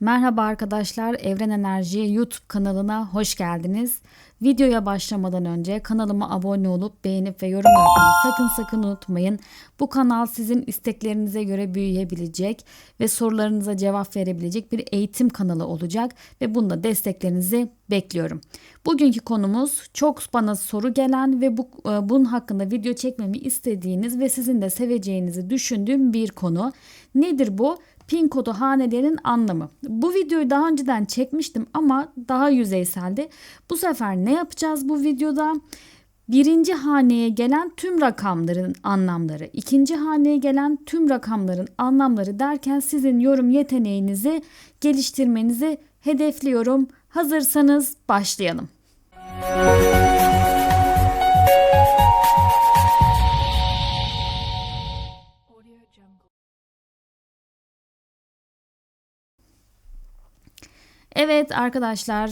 Merhaba arkadaşlar, Evren Enerji YouTube kanalına hoş geldiniz. Videoya başlamadan önce kanalıma abone olup beğenip ve yorum yapmayı sakın sakın unutmayın. Bu kanal sizin isteklerinize göre büyüyebilecek ve sorularınıza cevap verebilecek bir eğitim kanalı olacak ve bunda desteklerinizi bekliyorum. Bugünkü konumuz çok bana soru gelen ve bu, e, bunun hakkında video çekmemi istediğiniz ve sizin de seveceğinizi düşündüğüm bir konu. Nedir bu? Pin kodu hanelerin anlamı. Bu videoyu daha önceden çekmiştim ama daha yüzeyseldi. Bu sefer ne yapacağız bu videoda? Birinci haneye gelen tüm rakamların anlamları, ikinci haneye gelen tüm rakamların anlamları derken sizin yorum yeteneğinizi geliştirmenizi hedefliyorum. Hazırsanız başlayalım. Evet arkadaşlar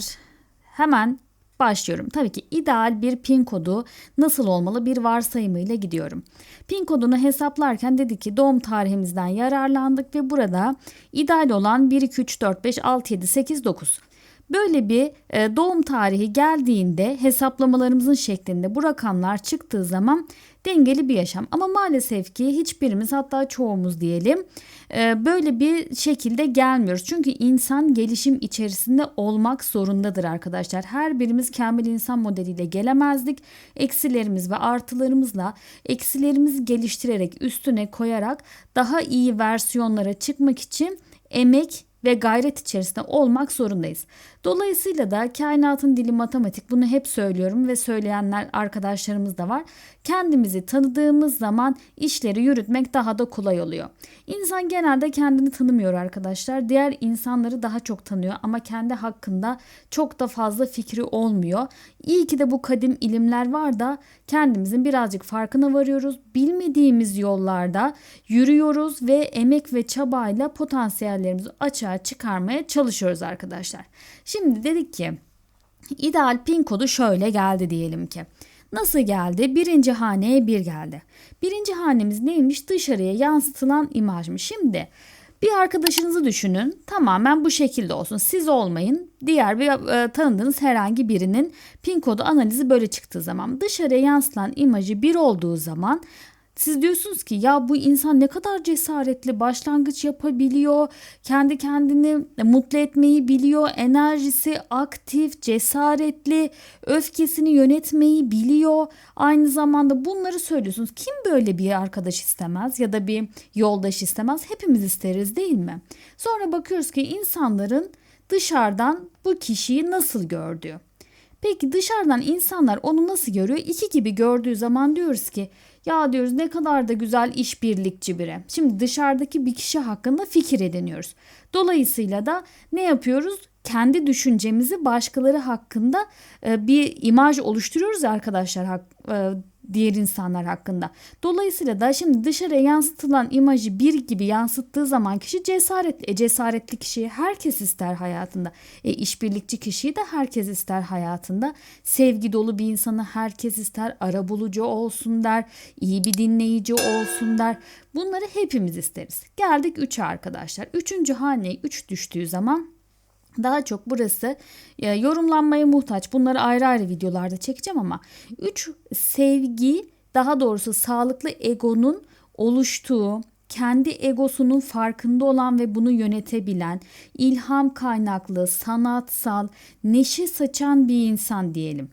hemen başlıyorum. Tabii ki ideal bir pin kodu nasıl olmalı bir varsayımıyla gidiyorum. Pin kodunu hesaplarken dedik ki doğum tarihimizden yararlandık ve burada ideal olan 1 2 3 4 5 6 7 8 9. Böyle bir e, doğum tarihi geldiğinde hesaplamalarımızın şeklinde bu rakamlar çıktığı zaman dengeli bir yaşam. Ama maalesef ki hiçbirimiz hatta çoğumuz diyelim e, böyle bir şekilde gelmiyoruz. Çünkü insan gelişim içerisinde olmak zorundadır arkadaşlar. Her birimiz kamil insan modeliyle gelemezdik. Eksilerimiz ve artılarımızla eksilerimizi geliştirerek üstüne koyarak daha iyi versiyonlara çıkmak için emek ve gayret içerisinde olmak zorundayız. Dolayısıyla da kainatın dili matematik bunu hep söylüyorum ve söyleyenler arkadaşlarımız da var. Kendimizi tanıdığımız zaman işleri yürütmek daha da kolay oluyor. İnsan genelde kendini tanımıyor arkadaşlar. Diğer insanları daha çok tanıyor ama kendi hakkında çok da fazla fikri olmuyor. İyi ki de bu kadim ilimler var da kendimizin birazcık farkına varıyoruz. Bilmediğimiz yollarda yürüyoruz ve emek ve çabayla potansiyellerimizi açığa çıkarmaya çalışıyoruz arkadaşlar. Dedik ki ideal pin kodu şöyle geldi diyelim ki. Nasıl geldi? Birinci haneye bir geldi. Birinci hanemiz neymiş? Dışarıya yansıtılan imajmış. Şimdi bir arkadaşınızı düşünün. Tamamen bu şekilde olsun. Siz olmayın. Diğer bir e, tanıdığınız herhangi birinin pin kodu analizi böyle çıktığı zaman dışarıya yansıtılan imajı bir olduğu zaman siz diyorsunuz ki ya bu insan ne kadar cesaretli, başlangıç yapabiliyor, kendi kendini mutlu etmeyi biliyor, enerjisi aktif, cesaretli, öfkesini yönetmeyi biliyor. Aynı zamanda bunları söylüyorsunuz. Kim böyle bir arkadaş istemez ya da bir yoldaş istemez? Hepimiz isteriz değil mi? Sonra bakıyoruz ki insanların dışarıdan bu kişiyi nasıl gördüğü. Peki dışarıdan insanlar onu nasıl görüyor? İki gibi gördüğü zaman diyoruz ki ya diyoruz ne kadar da güzel işbirlikçi biri. Şimdi dışarıdaki bir kişi hakkında fikir ediniyoruz. Dolayısıyla da ne yapıyoruz? Kendi düşüncemizi başkaları hakkında e, bir imaj oluşturuyoruz arkadaşlar e, diğer insanlar hakkında. Dolayısıyla da şimdi dışarıya yansıtılan imajı bir gibi yansıttığı zaman kişi cesaretli. E, cesaretli kişiyi herkes ister hayatında. E, işbirlikçi kişiyi de herkes ister hayatında. Sevgi dolu bir insanı herkes ister. Arabulucu olsun der. iyi bir dinleyici olsun der. Bunları hepimiz isteriz. Geldik 3'e arkadaşlar. Üçüncü haneye 3 düştüğü zaman daha çok burası e, yorumlanmaya muhtaç. Bunları ayrı ayrı videolarda çekeceğim ama 3 sevgi daha doğrusu sağlıklı egonun oluştuğu, kendi egosunun farkında olan ve bunu yönetebilen, ilham kaynaklı, sanatsal, neşe saçan bir insan diyelim.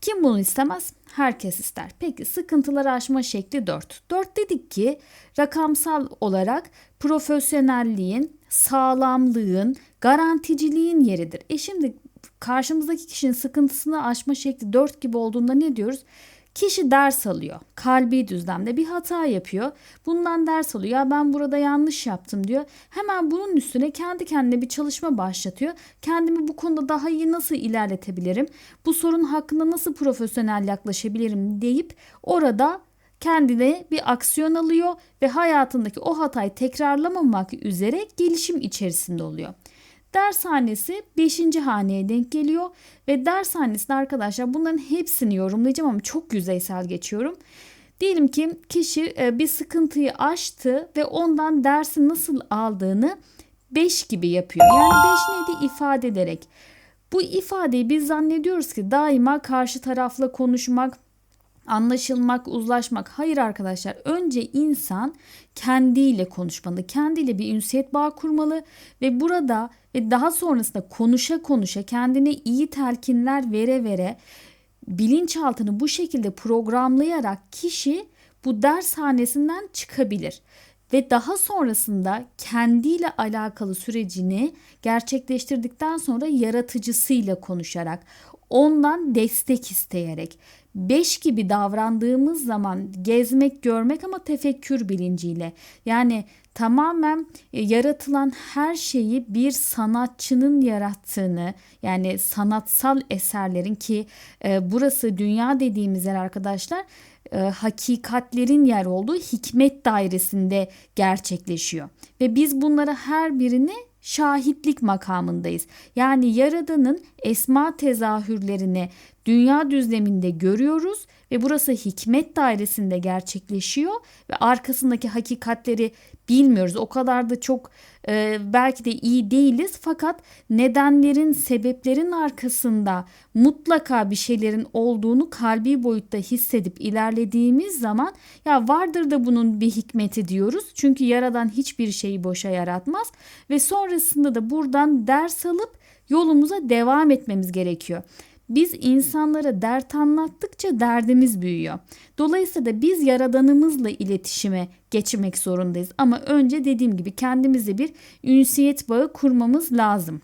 Kim bunu istemez? Herkes ister. Peki sıkıntıları aşma şekli 4. 4 dedik ki rakamsal olarak profesyonelliğin, sağlamlığın, garanticiliğin yeridir. E şimdi karşımızdaki kişinin sıkıntısını aşma şekli 4 gibi olduğunda ne diyoruz? Kişi ders alıyor. Kalbi düzlemde bir hata yapıyor. Bundan ders alıyor. Ya ben burada yanlış yaptım diyor. Hemen bunun üstüne kendi kendine bir çalışma başlatıyor. Kendimi bu konuda daha iyi nasıl ilerletebilirim? Bu sorun hakkında nasıl profesyonel yaklaşabilirim deyip orada kendine bir aksiyon alıyor ve hayatındaki o hatayı tekrarlamamak üzere gelişim içerisinde oluyor. Dershanesi 5. haneye denk geliyor ve dershanesinde arkadaşlar bunların hepsini yorumlayacağım ama çok yüzeysel geçiyorum. Diyelim ki kişi e, bir sıkıntıyı aştı ve ondan dersi nasıl aldığını 5 gibi yapıyor. Yani 5 neydi? ifade ederek. Bu ifadeyi biz zannediyoruz ki daima karşı tarafla konuşmak, anlaşılmak, uzlaşmak. Hayır arkadaşlar. Önce insan kendiyle konuşmalı. Kendiyle bir ünsiyet bağ kurmalı ve burada ve daha sonrasında konuşa konuşa kendine iyi telkinler vere vere bilinçaltını bu şekilde programlayarak kişi bu dershanesinden çıkabilir ve daha sonrasında kendiyle alakalı sürecini gerçekleştirdikten sonra yaratıcısıyla konuşarak ondan destek isteyerek 5 gibi davrandığımız zaman gezmek görmek ama tefekkür bilinciyle yani tamamen e, yaratılan her şeyi bir sanatçının yarattığını yani sanatsal eserlerin ki e, burası dünya dediğimiz yer arkadaşlar e, hakikatlerin yer olduğu hikmet dairesinde gerçekleşiyor. Ve biz bunlara her birini şahitlik makamındayız. Yani Yaradan'ın esma tezahürlerini dünya düzleminde görüyoruz ve burası hikmet dairesinde gerçekleşiyor ve arkasındaki hakikatleri bilmiyoruz. O kadar da çok e, belki de iyi değiliz fakat nedenlerin, sebeplerin arkasında mutlaka bir şeylerin olduğunu kalbi boyutta hissedip ilerlediğimiz zaman ya vardır da bunun bir hikmeti diyoruz. Çünkü yaradan hiçbir şeyi boşa yaratmaz ve sonrasında da buradan ders alıp yolumuza devam etmemiz gerekiyor. Biz insanlara dert anlattıkça derdimiz büyüyor. Dolayısıyla biz yaradanımızla iletişime geçmek zorundayız. Ama önce dediğim gibi kendimize bir ünsiyet bağı kurmamız lazım.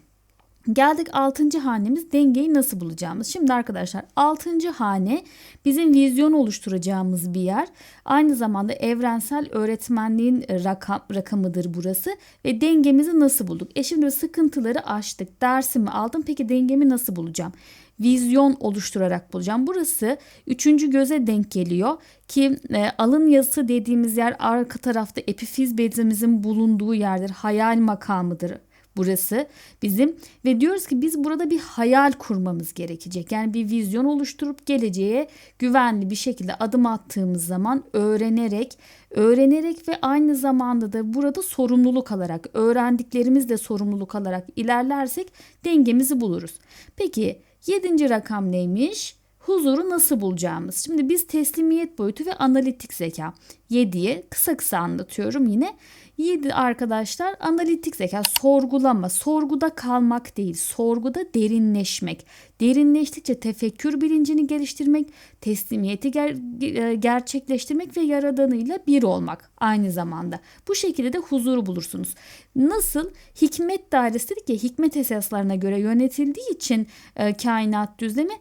Geldik 6. hanemiz dengeyi nasıl bulacağımız. Şimdi arkadaşlar 6. hane bizim vizyon oluşturacağımız bir yer. Aynı zamanda evrensel öğretmenliğin rakam, rakamıdır burası. Ve dengemizi nasıl bulduk? E şimdi sıkıntıları aştık. Dersimi aldım. Peki dengemi nasıl bulacağım? Vizyon oluşturarak bulacağım. Burası üçüncü göze denk geliyor ki e, alın yazısı dediğimiz yer arka tarafta epifiz bezimizin bulunduğu yerdir. Hayal makamıdır burası bizim ve diyoruz ki biz burada bir hayal kurmamız gerekecek. Yani bir vizyon oluşturup geleceğe güvenli bir şekilde adım attığımız zaman öğrenerek öğrenerek ve aynı zamanda da burada sorumluluk alarak öğrendiklerimizle sorumluluk alarak ilerlersek dengemizi buluruz. Peki Yedinci rakam neymiş? Huzuru nasıl bulacağımız. Şimdi biz teslimiyet boyutu ve analitik zeka. 7'ye kısa kısa anlatıyorum yine. 7 arkadaşlar analitik zeka sorgulama, sorguda kalmak değil, sorguda derinleşmek. Derinleştikçe tefekkür bilincini geliştirmek, teslimiyeti ger- e, gerçekleştirmek ve yaradanıyla bir olmak aynı zamanda. Bu şekilde de huzuru bulursunuz. Nasıl? Hikmet dairesi dedik ya hikmet esaslarına göre yönetildiği için e, kainat düzlemi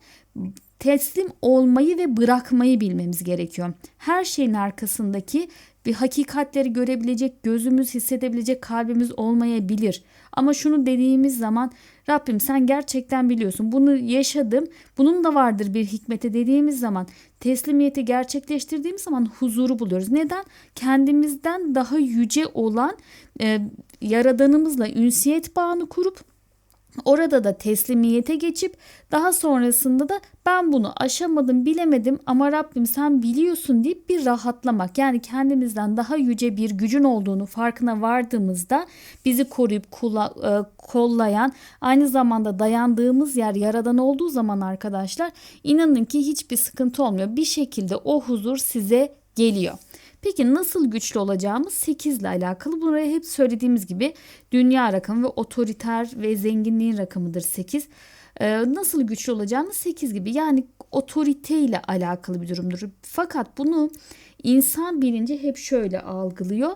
teslim olmayı ve bırakmayı bilmemiz gerekiyor. Her şeyin arkasındaki bir hakikatleri görebilecek, gözümüz hissedebilecek kalbimiz olmayabilir. Ama şunu dediğimiz zaman Rabbim sen gerçekten biliyorsun. Bunu yaşadım. Bunun da vardır bir hikmete dediğimiz zaman teslimiyeti gerçekleştirdiğimiz zaman huzuru buluyoruz. Neden? Kendimizden daha yüce olan e, yaradanımızla ünsiyet bağını kurup Orada da teslimiyete geçip daha sonrasında da ben bunu aşamadım bilemedim ama Rabbim sen biliyorsun deyip bir rahatlamak. Yani kendimizden daha yüce bir gücün olduğunu farkına vardığımızda bizi koruyup kula, e, kollayan aynı zamanda dayandığımız yer yaradan olduğu zaman arkadaşlar inanın ki hiçbir sıkıntı olmuyor. Bir şekilde o huzur size geliyor. Peki nasıl güçlü olacağımız 8 ile alakalı. Buraya hep söylediğimiz gibi dünya rakamı ve otoriter ve zenginliğin rakamıdır 8. Ee, nasıl güçlü olacağımız 8 gibi. Yani otorite ile alakalı bir durumdur. Fakat bunu insan bilinci hep şöyle algılıyor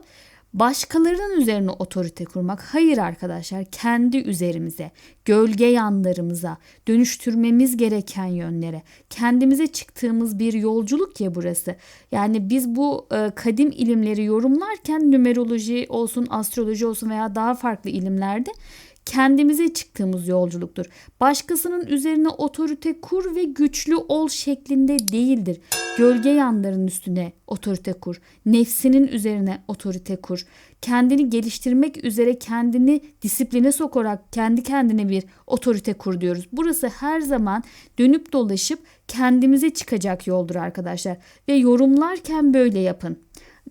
başkalarının üzerine otorite kurmak. Hayır arkadaşlar kendi üzerimize, gölge yanlarımıza, dönüştürmemiz gereken yönlere, kendimize çıktığımız bir yolculuk ya burası. Yani biz bu e, kadim ilimleri yorumlarken numeroloji olsun, astroloji olsun veya daha farklı ilimlerde kendimize çıktığımız yolculuktur. Başkasının üzerine otorite kur ve güçlü ol şeklinde değildir. Gölge yanların üstüne otorite kur. Nefsinin üzerine otorite kur. Kendini geliştirmek üzere kendini disipline sokarak kendi kendine bir otorite kur diyoruz. Burası her zaman dönüp dolaşıp kendimize çıkacak yoldur arkadaşlar. Ve yorumlarken böyle yapın.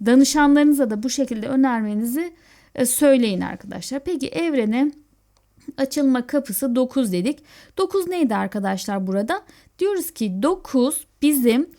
Danışanlarınıza da bu şekilde önermenizi e, söyleyin arkadaşlar. Peki evrene açılma kapısı 9 dedik. 9 neydi arkadaşlar burada? Diyoruz ki 9 bizim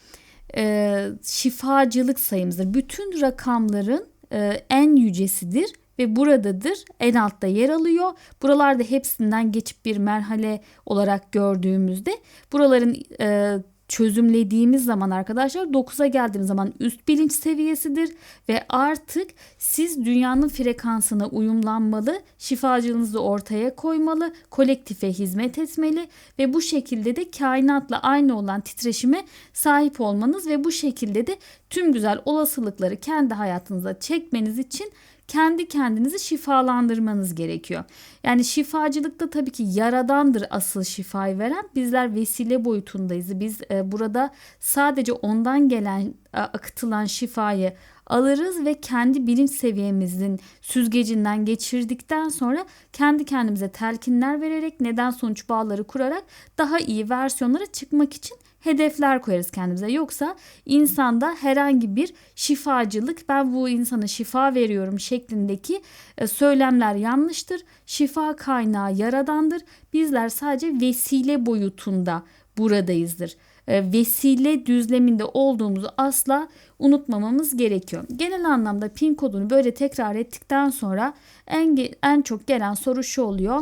e, şifacılık sayımızdır. Bütün rakamların e, en yücesidir ve buradadır. En altta yer alıyor. Buralarda hepsinden geçip bir merhale olarak gördüğümüzde buraların e, çözümlediğimiz zaman arkadaşlar 9'a geldiğimiz zaman üst bilinç seviyesidir ve artık siz dünyanın frekansına uyumlanmalı, şifacılığınızı ortaya koymalı, kolektife hizmet etmeli ve bu şekilde de kainatla aynı olan titreşime sahip olmanız ve bu şekilde de tüm güzel olasılıkları kendi hayatınıza çekmeniz için kendi kendinizi şifalandırmanız gerekiyor. Yani şifacılıkta tabii ki yaradandır asıl şifayı veren. Bizler vesile boyutundayız. Biz e, burada sadece ondan gelen e, akıtılan şifayı alırız ve kendi bilinç seviyemizin süzgecinden geçirdikten sonra kendi kendimize telkinler vererek neden sonuç bağları kurarak daha iyi versiyonlara çıkmak için hedefler koyarız kendimize. Yoksa insanda herhangi bir şifacılık ben bu insana şifa veriyorum şeklindeki e, söylemler yanlıştır. Şifa kaynağı yaradandır. Bizler sadece vesile boyutunda buradayızdır. E, vesile düzleminde olduğumuzu asla unutmamamız gerekiyor. Genel anlamda pin kodunu böyle tekrar ettikten sonra en, en çok gelen soru şu oluyor.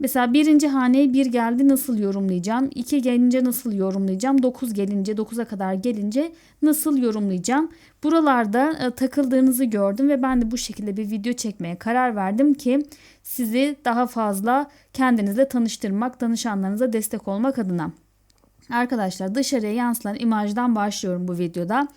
Mesela birinci haneye bir geldi nasıl yorumlayacağım? İki gelince nasıl yorumlayacağım? Dokuz gelince, dokuza kadar gelince nasıl yorumlayacağım? Buralarda e, takıldığınızı gördüm ve ben de bu şekilde bir video çekmeye karar verdim ki sizi daha fazla kendinizle tanıştırmak, danışanlarınıza destek olmak adına. Arkadaşlar dışarıya yansılan imajdan başlıyorum bu videoda.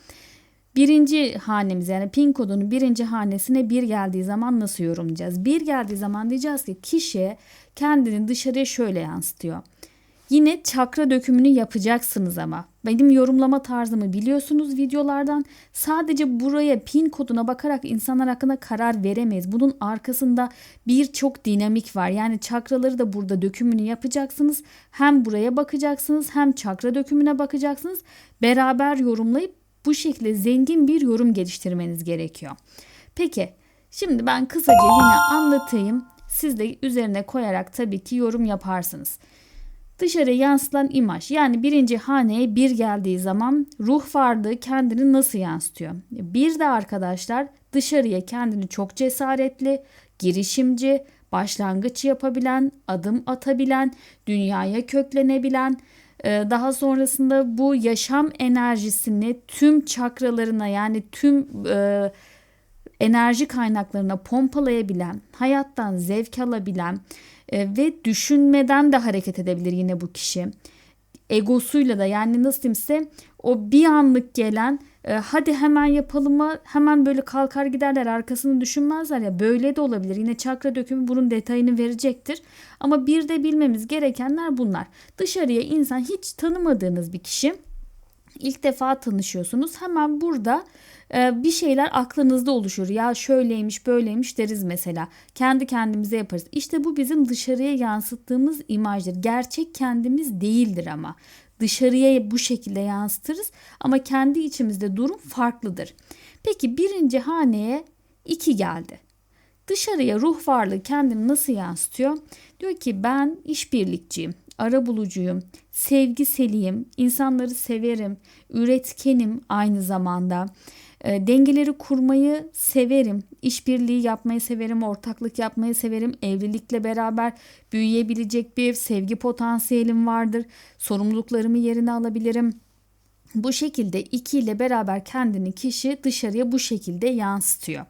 Birinci hanemiz yani pin kodunun birinci hanesine bir geldiği zaman nasıl yorumlayacağız? Bir geldiği zaman diyeceğiz ki kişi kendini dışarıya şöyle yansıtıyor. Yine çakra dökümünü yapacaksınız ama. Benim yorumlama tarzımı biliyorsunuz videolardan. Sadece buraya pin koduna bakarak insanlar hakkında karar veremeyiz. Bunun arkasında birçok dinamik var. Yani çakraları da burada dökümünü yapacaksınız. Hem buraya bakacaksınız hem çakra dökümüne bakacaksınız. Beraber yorumlayıp bu şekilde zengin bir yorum geliştirmeniz gerekiyor. Peki şimdi ben kısaca yine anlatayım. Siz de üzerine koyarak tabii ki yorum yaparsınız. Dışarı yansıtan imaj yani birinci haneye bir geldiği zaman ruh varlığı kendini nasıl yansıtıyor? Bir de arkadaşlar dışarıya kendini çok cesaretli, girişimci, başlangıç yapabilen, adım atabilen, dünyaya köklenebilen, e, daha sonrasında bu yaşam enerjisini tüm çakralarına yani tüm e, enerji kaynaklarına pompalayabilen, hayattan zevk alabilen e, ve düşünmeden de hareket edebilir yine bu kişi. Egosuyla da yani nasıl diyeyimse o bir anlık gelen e, hadi hemen yapalım hemen böyle kalkar giderler arkasını düşünmezler ya böyle de olabilir. Yine çakra dökümü bunun detayını verecektir. Ama bir de bilmemiz gerekenler bunlar. Dışarıya insan hiç tanımadığınız bir kişi ilk defa tanışıyorsunuz. Hemen burada bir şeyler aklınızda oluşur. Ya şöyleymiş böyleymiş deriz mesela. Kendi kendimize yaparız. İşte bu bizim dışarıya yansıttığımız imajdır. Gerçek kendimiz değildir ama. Dışarıya bu şekilde yansıtırız ama kendi içimizde durum farklıdır. Peki birinci haneye iki geldi. Dışarıya ruh varlığı kendini nasıl yansıtıyor? Diyor ki ben işbirlikçiyim, arabulucuyum, sevgiseliyim, insanları severim, üretkenim aynı zamanda. E, dengeleri kurmayı severim. İşbirliği yapmayı severim, ortaklık yapmayı severim. Evlilikle beraber büyüyebilecek bir sevgi potansiyelim vardır. Sorumluluklarımı yerine alabilirim. Bu şekilde iki ile beraber kendini kişi dışarıya bu şekilde yansıtıyor.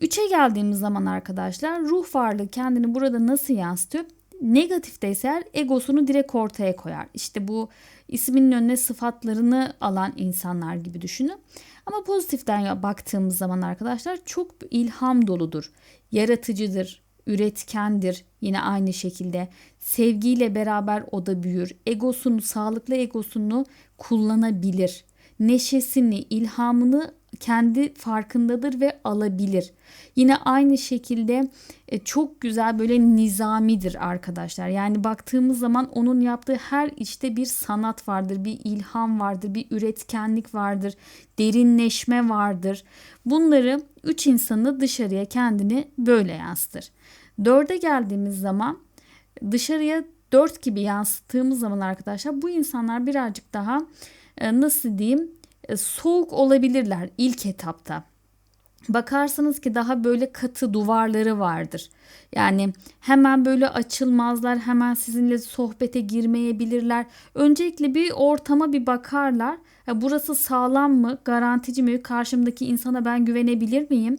Üçe geldiğimiz zaman arkadaşlar ruh varlığı kendini burada nasıl yansıtıyor? Negatifte ise egosunu direkt ortaya koyar. İşte bu isminin önüne sıfatlarını alan insanlar gibi düşünün. Ama pozitiften baktığımız zaman arkadaşlar çok ilham doludur. Yaratıcıdır, üretkendir yine aynı şekilde. Sevgiyle beraber o da büyür. Egosunu, sağlıklı egosunu kullanabilir. Neşesini, ilhamını kendi farkındadır ve alabilir. Yine aynı şekilde e, çok güzel böyle nizamidir arkadaşlar. Yani baktığımız zaman onun yaptığı her işte bir sanat vardır, bir ilham vardır, bir üretkenlik vardır, derinleşme vardır. Bunları üç insanı dışarıya kendini böyle yansıtır. Dörde geldiğimiz zaman dışarıya dört gibi yansıttığımız zaman arkadaşlar bu insanlar birazcık daha e, nasıl diyeyim soğuk olabilirler ilk etapta. Bakarsınız ki daha böyle katı duvarları vardır. Yani hemen böyle açılmazlar, hemen sizinle sohbete girmeyebilirler. Öncelikle bir ortama bir bakarlar. Ya burası sağlam mı, garantici mi, karşımdaki insana ben güvenebilir miyim?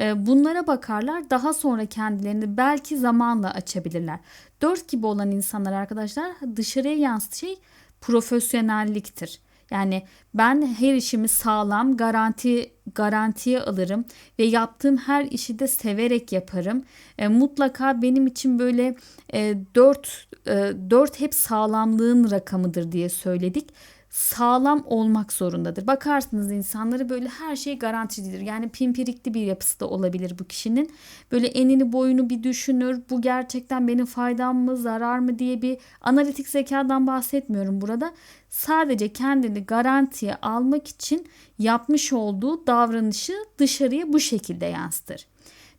E, bunlara bakarlar. Daha sonra kendilerini belki zamanla açabilirler. Dört gibi olan insanlar arkadaşlar dışarıya yansıtı şey profesyonelliktir. Yani ben her işimi sağlam, garanti garantiye alırım ve yaptığım her işi de severek yaparım. E, mutlaka benim için böyle e, 4 e, 4 hep sağlamlığın rakamıdır diye söyledik sağlam olmak zorundadır. Bakarsınız insanları böyle her şey garanticidir. Yani pimpirikli bir yapısı da olabilir bu kişinin. Böyle enini boyunu bir düşünür. Bu gerçekten benim faydam mı zarar mı diye bir analitik zekadan bahsetmiyorum burada. Sadece kendini garantiye almak için yapmış olduğu davranışı dışarıya bu şekilde yansıtır.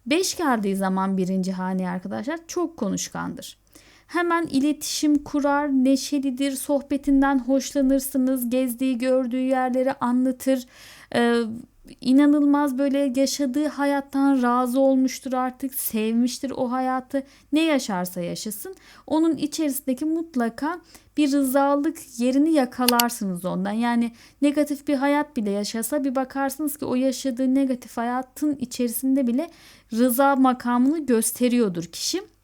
Beş geldiği zaman birinci hane arkadaşlar çok konuşkandır hemen iletişim kurar, neşelidir, sohbetinden hoşlanırsınız, gezdiği, gördüğü yerleri anlatır. Ee, inanılmaz böyle yaşadığı hayattan razı olmuştur artık, sevmiştir o hayatı. Ne yaşarsa yaşasın onun içerisindeki mutlaka bir rızalık yerini yakalarsınız ondan. Yani negatif bir hayat bile yaşasa bir bakarsınız ki o yaşadığı negatif hayatın içerisinde bile rıza makamını gösteriyordur kişi.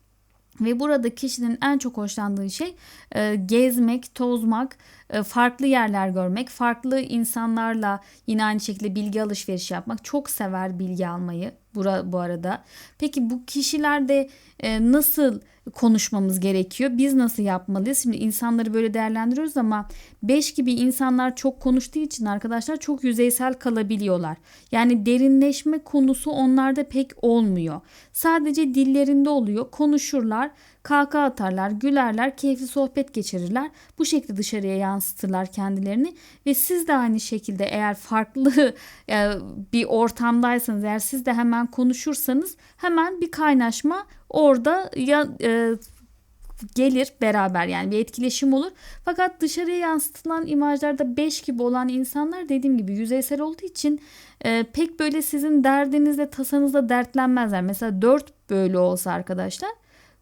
Ve burada kişinin en çok hoşlandığı şey e, gezmek, tozmak, farklı yerler görmek, farklı insanlarla yine aynı şekilde bilgi alışverişi yapmak. Çok sever bilgi almayı bura, bu arada. Peki bu kişilerde e, nasıl konuşmamız gerekiyor? Biz nasıl yapmalıyız? Şimdi insanları böyle değerlendiriyoruz ama 5 gibi insanlar çok konuştuğu için arkadaşlar çok yüzeysel kalabiliyorlar. Yani derinleşme konusu onlarda pek olmuyor. Sadece dillerinde oluyor. Konuşurlar Kahkaha atarlar, gülerler, keyifli sohbet geçirirler. Bu şekilde dışarıya yansıtırlar kendilerini ve siz de aynı şekilde eğer farklı e, bir ortamdaysanız eğer siz de hemen konuşursanız hemen bir kaynaşma orada ya e, gelir beraber yani bir etkileşim olur. Fakat dışarıya yansıtılan imajlarda 5 gibi olan insanlar dediğim gibi yüzeysel olduğu için e, pek böyle sizin derdinizle tasanızla dertlenmezler. Mesela 4 böyle olsa arkadaşlar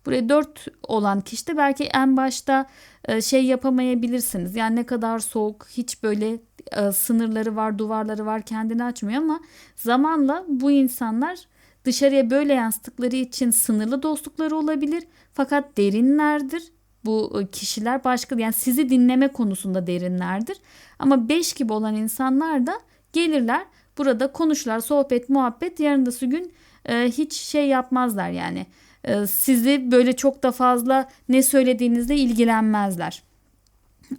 Buraya 4 olan kişide belki en başta e, şey yapamayabilirsiniz. Yani ne kadar soğuk, hiç böyle e, sınırları var, duvarları var, kendini açmıyor ama zamanla bu insanlar dışarıya böyle yansıttıkları için sınırlı dostlukları olabilir. Fakat derinlerdir. Bu e, kişiler başka yani sizi dinleme konusunda derinlerdir. Ama 5 gibi olan insanlar da gelirler burada konuşurlar, sohbet, muhabbet yarındası gün hiç şey yapmazlar yani sizi böyle çok da fazla ne söylediğinizle ilgilenmezler.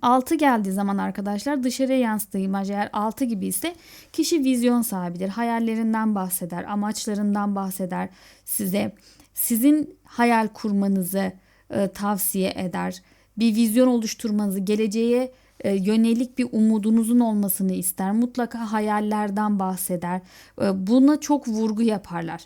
6 geldiği zaman arkadaşlar dışarıya yansıttığı imaj eğer 6 gibi ise kişi vizyon sahibidir. Hayallerinden bahseder, amaçlarından bahseder size. Sizin hayal kurmanızı e, tavsiye eder. Bir vizyon oluşturmanızı, geleceğe e, yönelik bir umudunuzun olmasını ister. Mutlaka hayallerden bahseder. E, buna çok vurgu yaparlar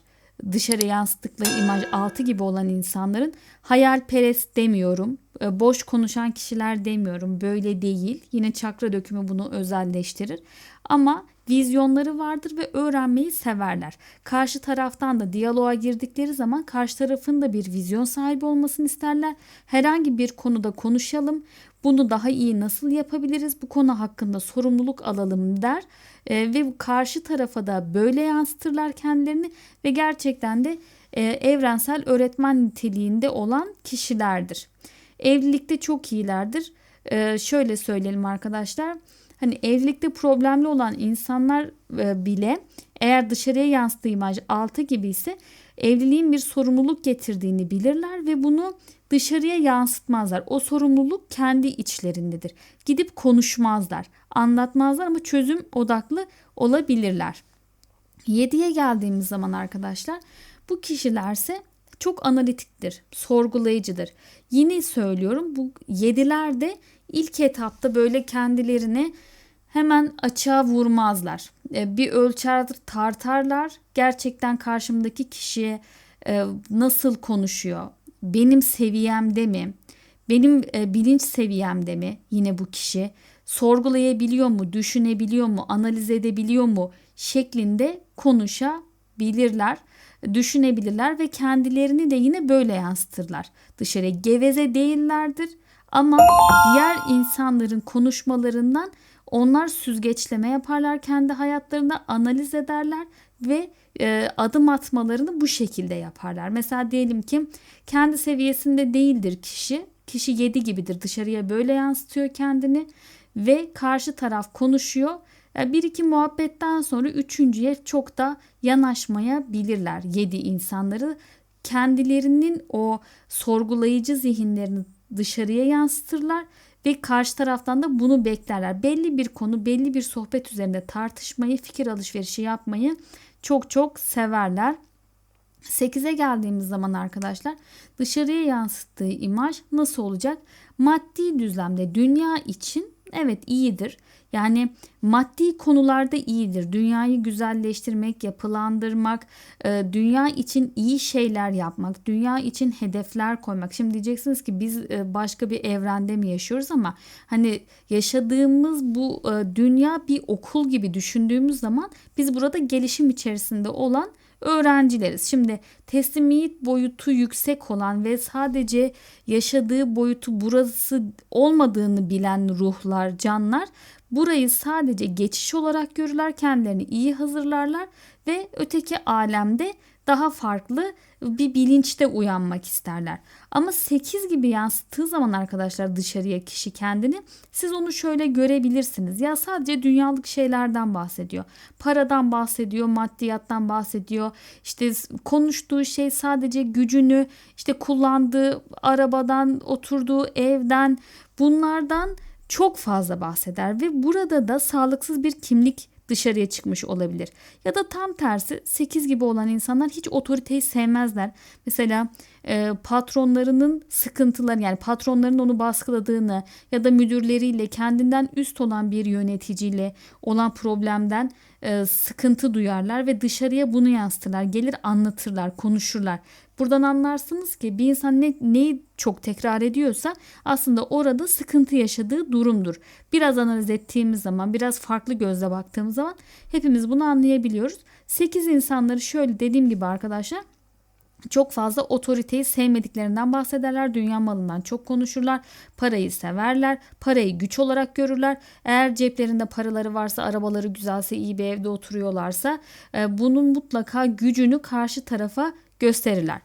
dışarı yansıttıkları imaj altı gibi olan insanların hayalperest demiyorum. E, boş konuşan kişiler demiyorum. Böyle değil. Yine çakra dökümü bunu özelleştirir. Ama vizyonları vardır ve öğrenmeyi severler. Karşı taraftan da diyaloğa girdikleri zaman karşı tarafın da bir vizyon sahibi olmasını isterler. Herhangi bir konuda konuşalım. Bunu daha iyi nasıl yapabiliriz? Bu konu hakkında sorumluluk alalım der e, ve karşı tarafa da böyle yansıtırlar kendilerini ve gerçekten de e, evrensel öğretmen niteliğinde olan kişilerdir. Evlilikte çok iyilerdir. E, şöyle söyleyelim arkadaşlar. Hani evlilikte problemli olan insanlar e, bile eğer dışarıya yansıttığı imaj 6 gibi ise evliliğin bir sorumluluk getirdiğini bilirler ve bunu dışarıya yansıtmazlar. O sorumluluk kendi içlerindedir. Gidip konuşmazlar, anlatmazlar ama çözüm odaklı olabilirler. 7'ye geldiğimiz zaman arkadaşlar bu kişilerse çok analitiktir, sorgulayıcıdır. Yine söylüyorum bu yediler de ilk etapta böyle kendilerini hemen açığa vurmazlar. E, bir ölçer tartarlar. Gerçekten karşımdaki kişiye e, nasıl konuşuyor? Benim seviyemde mi? Benim e, bilinç seviyemde mi yine bu kişi? Sorgulayabiliyor mu, düşünebiliyor mu, analiz edebiliyor mu şeklinde konuşabilirler, düşünebilirler ve kendilerini de yine böyle yansıtırlar. Dışarıya geveze değillerdir ama diğer insanların konuşmalarından onlar süzgeçleme yaparlar kendi hayatlarında analiz ederler ve e, adım atmalarını bu şekilde yaparlar. Mesela diyelim ki kendi seviyesinde değildir kişi. Kişi yedi gibidir dışarıya böyle yansıtıyor kendini ve karşı taraf konuşuyor. E, bir iki muhabbetten sonra üçüncüye çok da yanaşmayabilirler yedi insanları. Kendilerinin o sorgulayıcı zihinlerini dışarıya yansıtırlar ve karşı taraftan da bunu beklerler. Belli bir konu, belli bir sohbet üzerinde tartışmayı, fikir alışverişi yapmayı çok çok severler. 8'e geldiğimiz zaman arkadaşlar dışarıya yansıttığı imaj nasıl olacak? Maddi düzlemde dünya için evet iyidir. Yani maddi konularda iyidir. Dünyayı güzelleştirmek, yapılandırmak, e, dünya için iyi şeyler yapmak, dünya için hedefler koymak. Şimdi diyeceksiniz ki biz e, başka bir evrende mi yaşıyoruz ama hani yaşadığımız bu e, dünya bir okul gibi düşündüğümüz zaman biz burada gelişim içerisinde olan öğrencileriz. Şimdi teslimiyet boyutu yüksek olan ve sadece yaşadığı boyutu burası olmadığını bilen ruhlar, canlar burayı sadece geçiş olarak görürler, kendilerini iyi hazırlarlar ve öteki alemde daha farklı bir bilinçte uyanmak isterler. Ama 8 gibi yansıttığı zaman arkadaşlar dışarıya kişi kendini siz onu şöyle görebilirsiniz. Ya sadece dünyalık şeylerden bahsediyor. Paradan bahsediyor, maddiyattan bahsediyor. İşte konuştuğu şey sadece gücünü, işte kullandığı arabadan, oturduğu evden bunlardan çok fazla bahseder ve burada da sağlıksız bir kimlik dışarıya çıkmış olabilir. Ya da tam tersi 8 gibi olan insanlar hiç otoriteyi sevmezler. Mesela e, patronlarının sıkıntıları yani patronların onu baskıladığını ya da müdürleriyle kendinden üst olan bir yöneticiyle olan problemden e, sıkıntı duyarlar ve dışarıya bunu yansıtırlar. Gelir anlatırlar, konuşurlar. Buradan anlarsınız ki bir insan ne, neyi çok tekrar ediyorsa aslında orada sıkıntı yaşadığı durumdur. Biraz analiz ettiğimiz zaman, biraz farklı gözle baktığımız zaman hepimiz bunu anlayabiliyoruz. 8 insanları şöyle dediğim gibi arkadaşlar çok fazla otoriteyi sevmediklerinden bahsederler. Dünya malından çok konuşurlar. Parayı severler. Parayı güç olarak görürler. Eğer ceplerinde paraları varsa, arabaları güzelse, iyi bir evde oturuyorlarsa e, bunun mutlaka gücünü karşı tarafa gösterirler.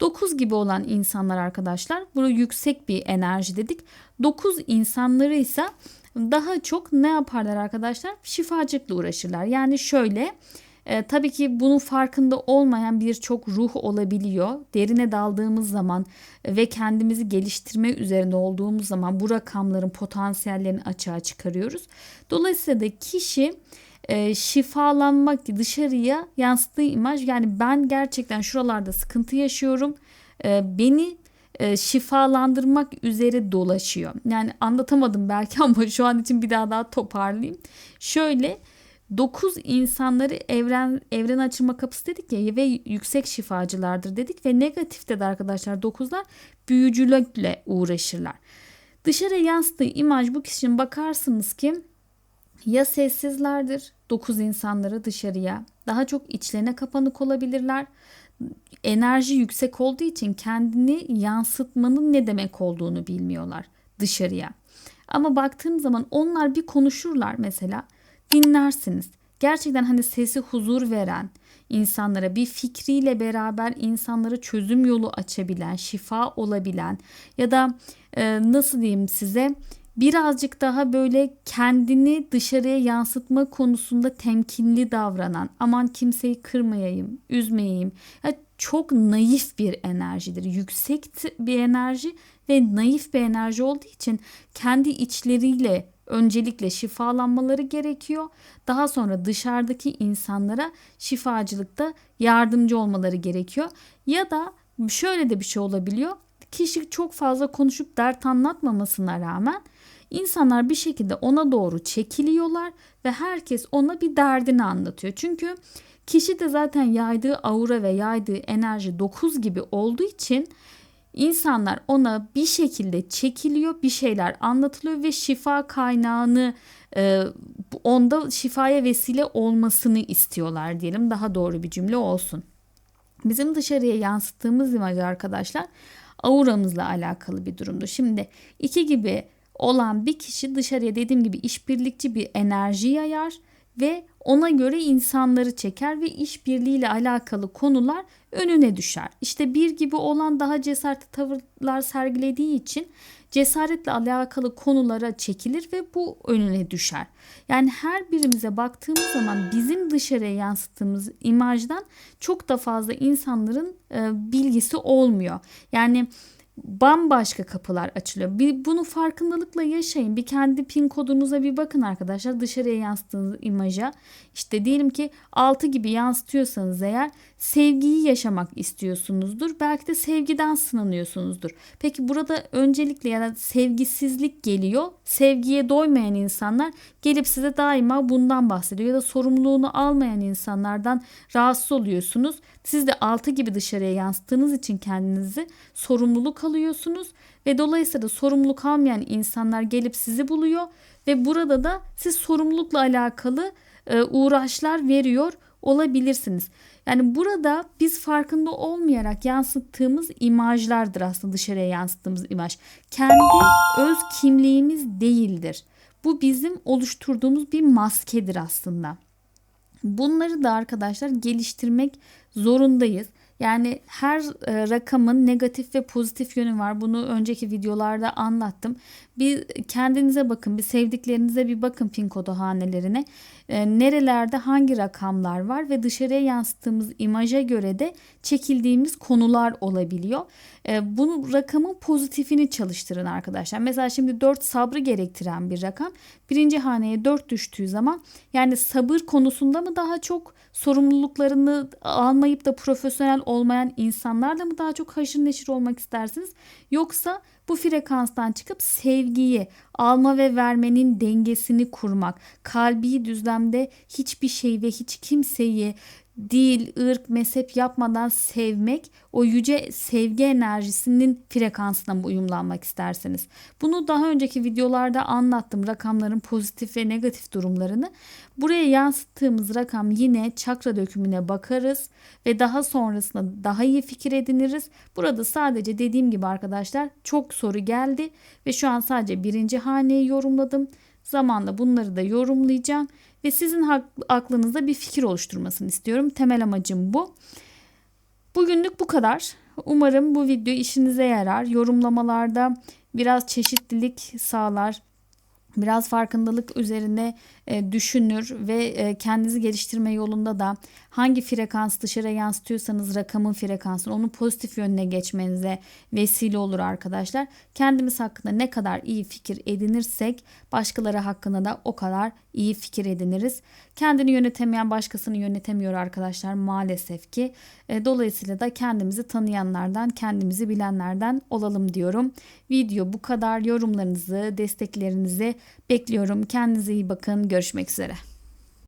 9 gibi olan insanlar arkadaşlar bu yüksek bir enerji dedik. 9 insanları ise daha çok ne yaparlar arkadaşlar? Şifacılıkla uğraşırlar. Yani şöyle e, tabii ki bunun farkında olmayan birçok ruh olabiliyor. Derine daldığımız zaman ve kendimizi geliştirme üzerinde olduğumuz zaman bu rakamların potansiyellerini açığa çıkarıyoruz. Dolayısıyla da kişi e, şifalanmak dışarıya yansıttığı imaj yani ben gerçekten şuralarda sıkıntı yaşıyorum. E, beni e, şifalandırmak üzere dolaşıyor. Yani anlatamadım belki ama şu an için bir daha daha toparlayayım. Şöyle 9 insanları evren evren açılma kapısı dedik ya ve yüksek şifacılardır dedik ve negatifte de arkadaşlar 9'lar büyücülükle uğraşırlar. Dışarıya yansıttığı imaj bu kişinin bakarsınız ki ya sessizlerdir 9 insanları dışarıya daha çok içlerine kapanık olabilirler. Enerji yüksek olduğu için kendini yansıtmanın ne demek olduğunu bilmiyorlar dışarıya. Ama baktığım zaman onlar bir konuşurlar mesela dinlersiniz. Gerçekten hani sesi huzur veren insanlara bir fikriyle beraber insanlara çözüm yolu açabilen, şifa olabilen ya da e, nasıl diyeyim size birazcık daha böyle kendini dışarıya yansıtma konusunda temkinli davranan, aman kimseyi kırmayayım, üzmeyeyim. Ya çok naif bir enerjidir. Yüksek bir enerji ve naif bir enerji olduğu için kendi içleriyle öncelikle şifalanmaları gerekiyor. Daha sonra dışarıdaki insanlara şifacılıkta yardımcı olmaları gerekiyor. Ya da şöyle de bir şey olabiliyor. Kişi çok fazla konuşup dert anlatmamasına rağmen insanlar bir şekilde ona doğru çekiliyorlar ve herkes ona bir derdini anlatıyor. Çünkü kişi de zaten yaydığı aura ve yaydığı enerji 9 gibi olduğu için insanlar ona bir şekilde çekiliyor, bir şeyler anlatılıyor ve şifa kaynağını e, onda şifaya vesile olmasını istiyorlar diyelim. Daha doğru bir cümle olsun. Bizim dışarıya yansıttığımız imaj arkadaşlar auramızla alakalı bir durumdur. Şimdi iki gibi olan bir kişi dışarıya dediğim gibi işbirlikçi bir enerji yayar ve ona göre insanları çeker ve işbirliğiyle alakalı konular önüne düşer. İşte bir gibi olan daha cesaretli tavırlar sergilediği için cesaretle alakalı konulara çekilir ve bu önüne düşer. Yani her birimize baktığımız zaman bizim dışarıya yansıttığımız imajdan çok da fazla insanların e, bilgisi olmuyor. Yani bambaşka kapılar açılıyor. Bir, bunu farkındalıkla yaşayın. Bir kendi pin kodunuza bir bakın arkadaşlar. Dışarıya yansıttığınız imaja. İşte diyelim ki 6 gibi yansıtıyorsanız eğer sevgiyi yaşamak istiyorsunuzdur. Belki de sevgiden sınanıyorsunuzdur. Peki burada öncelikle ya da sevgisizlik geliyor. Sevgiye doymayan insanlar gelip size daima bundan bahsediyor. Ya da sorumluluğunu almayan insanlardan rahatsız oluyorsunuz. Siz de 6 gibi dışarıya yansıttığınız için kendinizi sorumluluk alıyorsunuz. Ve dolayısıyla sorumluluk almayan insanlar gelip sizi buluyor. Ve burada da siz sorumlulukla alakalı e, uğraşlar veriyor olabilirsiniz. Yani burada biz farkında olmayarak yansıttığımız imajlardır aslında dışarıya yansıttığımız imaj. Kendi öz kimliğimiz değildir. Bu bizim oluşturduğumuz bir maskedir aslında. Bunları da arkadaşlar geliştirmek zorundayız. Yani her e, rakamın negatif ve pozitif yönü var. Bunu önceki videolarda anlattım. Bir kendinize bakın, bir sevdiklerinize bir bakın pin kodu hanelerine. E, nerelerde hangi rakamlar var ve dışarıya yansıttığımız imaja göre de çekildiğimiz konular olabiliyor. E, bunu rakamın pozitifini çalıştırın arkadaşlar. Mesela şimdi 4 sabrı gerektiren bir rakam. Birinci haneye 4 düştüğü zaman yani sabır konusunda mı daha çok sorumluluklarını almayıp da profesyonel olmayan insanlarla mı daha çok haşır neşir olmak istersiniz? Yoksa bu frekanstan çıkıp sevgiyi, alma ve vermenin dengesini kurmak, kalbi düzlemde hiçbir şey ve hiç kimseyi dil, ırk, mezhep yapmadan sevmek o yüce sevgi enerjisinin frekansına uyumlanmak isterseniz. Bunu daha önceki videolarda anlattım rakamların pozitif ve negatif durumlarını. Buraya yansıttığımız rakam yine çakra dökümüne bakarız ve daha sonrasında daha iyi fikir ediniriz. Burada sadece dediğim gibi arkadaşlar çok soru geldi ve şu an sadece birinci haneyi yorumladım. Zamanla bunları da yorumlayacağım ve sizin aklınızda bir fikir oluşturmasını istiyorum. Temel amacım bu. Bugünlük bu kadar. Umarım bu video işinize yarar. Yorumlamalarda biraz çeşitlilik sağlar biraz farkındalık üzerine e, düşünür ve e, kendinizi geliştirme yolunda da hangi frekans dışarı yansıtıyorsanız rakamın frekansını onun pozitif yönüne geçmenize vesile olur arkadaşlar. Kendimiz hakkında ne kadar iyi fikir edinirsek başkaları hakkında da o kadar iyi fikir ediniriz. Kendini yönetemeyen başkasını yönetemiyor arkadaşlar maalesef ki. E, dolayısıyla da kendimizi tanıyanlardan, kendimizi bilenlerden olalım diyorum. Video bu kadar. Yorumlarınızı, desteklerinizi bekliyorum. Kendinize iyi bakın. Görüşmek üzere.